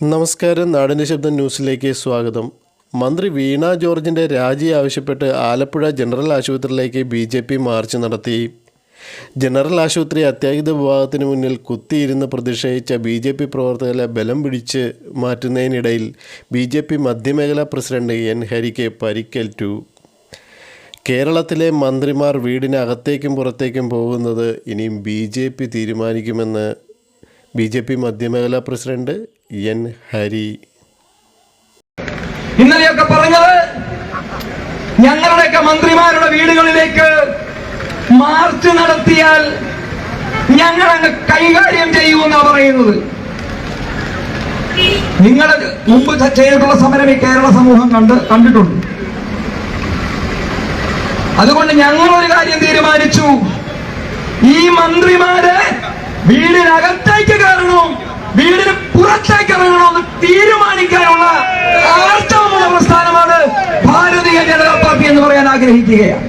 നമസ്കാരം. നാടിന്റെ ശബ്ദം ന്യൂസിലേക്ക് സ്വാഗതം. മന്ത്രി വീണ ജോർജിന്റെ രാജി ആവശ്യപ്പെട്ട് ആലപ്പുഴ ജനറൽ ആശുപത്രിയിലേക്ക് ബി ജെ പി മാർച്ച് നടത്തി. ജനറൽ ആശുപത്രി അത്യാഹിത വിഭാഗത്തിന് മുന്നിൽ കുത്തിയിരുന്ന് പ്രതിഷേധിച്ച ബി ജെ പി പ്രവർത്തകരെ ബലം പിടിച്ച് മാറ്റുന്നതിനിടയിൽ ബി ജെ പി മധ്യമേഖലാ പ്രസിഡന്റ് എൻ ഹരിക്ക് പരിക്കേറ്റു. കേരളത്തിലെ മന്ത്രിമാർ വീടിനകത്തേക്കും പുറത്തേക്കും പോകുന്നത് ഇനിയും ബി ജെ പി തീരുമാനിക്കുമെന്ന് ബി ജെ പി മധ്യമേഖലാ പ്രസിഡന്റ് എൻ ഹരി. ഇന്നലെയൊക്കെ പറഞ്ഞത് ഞങ്ങളുടെയൊക്കെ മന്ത്രിമാരുടെ വീടുകളിലേക്ക് മാർച്ച് നടത്തിയാൽ ഞങ്ങൾ അങ്ങ് കൈകാര്യം ചെയ്യുമെന്നാ പറയുന്നത്. നിങ്ങൾ മുമ്പ് ചെയ്തിട്ടുള്ള സമരം ഈ കേരള സമൂഹം കണ്ട് കണ്ടിട്ടുണ്ട്. അതുകൊണ്ട് ഞങ്ങൾ ഒരു കാര്യം തീരുമാനിച്ചു. ഈ മന്ത്രിമാരെ വീടിനകത്തേക്ക് വീടിന് പുറത്തേക്ക് ഇറങ്ങണമെന്ന് തീരുമാനിക്കാനുള്ള ആർത്തവമുള്ള പ്രസ്ഥാനമാണ് ഭാരതീയ ജനതാ പാർട്ടി എന്ന് പറയാൻ ആഗ്രഹിക്കുകയാണ്.